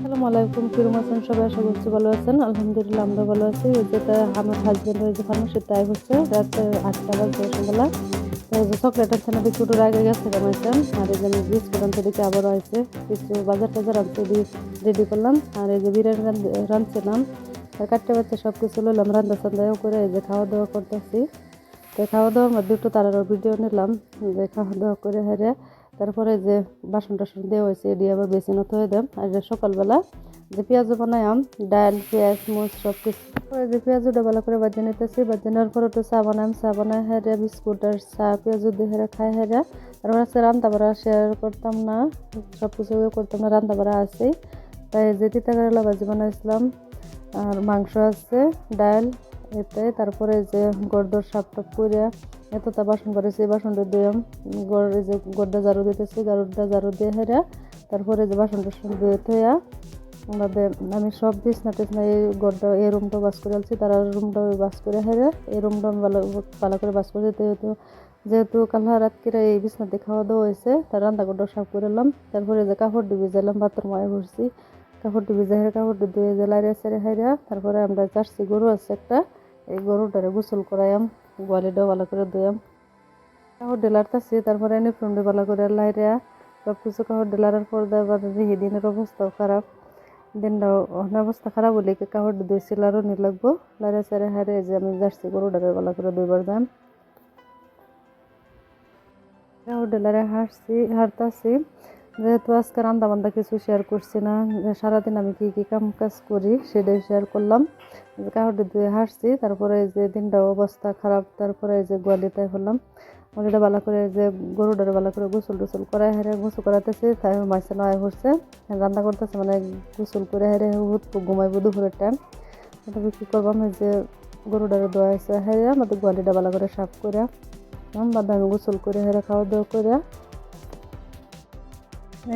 আসসালামু আলাইকুম, কিরম আছেন সবাই? আশা করছি ভালো আছেন। আলহামদুলিল্লাহ, আমরা ভালো আছি। ওই যেটা আমার হাজবেন্ড হয়েছে ফার্মাসির টাইম হচ্ছে। রাত আটটা বাজে সকালে তো এই যে চকলেটের থানা দিকে একটু আগে গেছে কামাইছেন আর এই যে আমি বিস্কুট আনতে দিকে আবারও আছে কিছু বাজার টাজার আনতে রেডি করলাম। আর এই যে বিরিয়ানি রাঁধছিলাম। আর কাটতে বাচ্চা সব কিছু লইলাম রান্না সান্দাও করে এই যে খাওয়া দাওয়া করতেছি। তো খাওয়া দাওয়ার মধ্যে একটু তারার ভিডিও নিলাম। যে খাওয়া দাওয়া করে হেরে তারপরে যে বাসন টাসন দেওয়া হয়েছে, এটি আবার বেশি নত হয়ে দেম আর সকালবেলা যে পেঁয়াজ বানাইম ডাল, পেঁয়াজ মুচ সব কিছু পরে যে পেঁয়াজটা ভালো করে বাজিয়ে নিতেছি বাজিয়ে নেওয়ার পরে একটু চা বানাইম চা বানাই হেরে বিস্কুট আর চা, পেঁয়াজ দিয়ে হেরে খাই হেরে তারপরে আছে রান্না বাড়া শেয়ার করতাম না সব কিছু করতাম না, রান্না বাড়া আছে। তাই যে তিতা কেরালা ভাজি বানাইছিলাম, আর মাংস আছে, ডাল এতে। তারপরে যে গর্দর সাপ টাপ করে এতটা বাসন করেছি, বাসনটা দিয়ে গড় যে গড়টা ঝাড়ু দিতেছি গাড়ুটা ঝাড়ু দিয়ে হেরা তারপরে যে বাসন টাসন দিয়ে থইয়া আমাদের আমি সব বিছনা টিছনা এই গড়টা এই রুমটা বাস করে আলছি তারা রুমটা বাস করে হেরে এই রুমটা আমি ভালো ভালো করে বাস করে যেহেতু যেহেতু কালহা রাত করে এই বিছনাতে খাওয়া দাওয়া হয়েছে তার রান্না গড়টা সাফ করে এলাম, তারপরে যে কাপড় ডুবে যাইলাম বাথরুম মায়ে ঘুরছি কাপড় ডুবে যাই কাপড় ধুয়ে যে লাইরে সেরে হাইরা তারপরে আমরা চারছি গরু আছে একটা, এই গরুটারে গোসল করাইয়াম গোয়ালিটাও ভালো করে ধুয়াম কাপড় ডেলার তাছি তারপরে এনে ফ্রেন্ডে ভালো করে লাইরা সব কিছু কাপড় ডেলারের পর আবার রেহে দিনের অবস্থাও খারাপ অনেক অবস্থা খারাপ হলে কি কাপড় ধুয়েছিল আরও নি লাগবো। লাইরে সারে হারে যে আমি যাচ্ছি গরুটারে ভালো করে দুইবার যাম কাপড় ডেলারে হাঁটছি হাঁটতাছি যেহেতু আজকে রান্না বান্না কিছু শেয়ার করছি না সারাদিন আমি কি কি কাম কাজ করি সেটাই শেয়ার করলাম। কাপড় ধুয়ে হাঁটছি, তারপরে এই যে দিনটা অবস্থা খারাপ, তারপরে এই যে গোয়ালিটাই হলাম। গোয়ালিটা ভালো করে যে গরুটারে ভালো করে গোসল টোসল করাই হেরে গোসল করাতেছে, তাই মাইসে নয় হচ্ছে। রান্না করতেছে মানে গোসল করে হেরে হুট ঘুমাইবো দুপুরের টাইম তারপরে কী করবাম এই যে গরুটারে দোয়া আছে হেরে আমাদের গোয়ালিটা ভালো করে সাফ করে বাদে আমি গোসল করে হেরে খাওয়া দাওয়া করে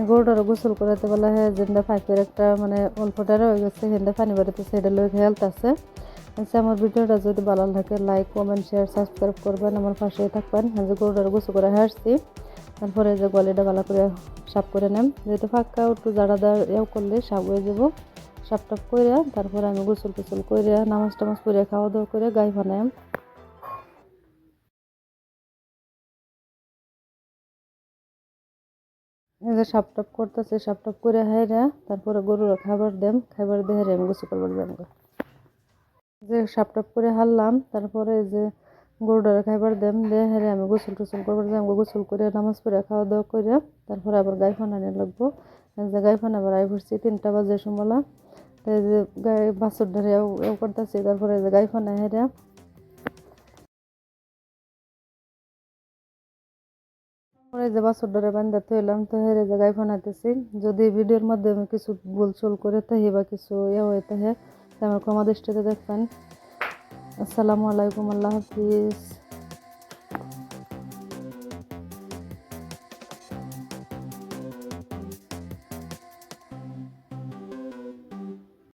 গরুটার গোসল করাতে বলা হয় যেটা পাইপের একটা মানে অল্পটারে হয়ে গেছে সেটা পানি বাড়িতে সেটা লোক হেলথ আছে আচ্ছা আমার ভিডিওটা যদি ভালো লাগে লাইক কমেন্ট শেয়ার সাবস্ক্রাইব করবেন, আমার পাশে থাকবেন। আমি যে গরুটার গোসল করে হাসছি, তারপরে যে গলিটা ভালো করে সাফ করে নেম যেহেতু ফাঁকা, একটু জাড়া দাঁড় এও করলে সাফ হয়ে যাব। সাফ টাপ করে তারপরে আমি গোসল টোসল করে নামাজ টামাজ করে খাওয়া দাওয়া করে গাই বানাই সাপ টাপ করতেছে, সাপ টাপ করে হাইরা তারপরে গরুর খাবার দেম, খাবার দিয়ে হাইরা আমি গোসল করবার যাম যে সাপ টাপ করে হারলাম, তারপরে যে গরুটারে খাইবার দেম, দিয়ে হাইরা আমি গোসল টোসল করবার যাম। গোসল করে নামাজ পড়ে খাওয়া দাওয়া করে, তারপরে আবার গাই ফানা নিয়ে লাগবো যে গাই ফানা আবার আই পড়ছি, তিনটা বাজে সমলা তো এই যে গাই বাছর ধরে করতেছি, তারপরে যে গাই ফানা হাইরা পরে যে বাছর ধরে বান্ধা থইলাম, তো হেরে জায়গায় ফোনাইতেছি যদি ভিডিওর মাধ্যমে কিছু ভুল চুল করে থাকি বা কিছু ইয়ে হয়ে থাকে আমার ক্ষমা দৃষ্টিতে দেখবেন। আসসালামু আলাইকুম, আল্লাহ হাফিজ।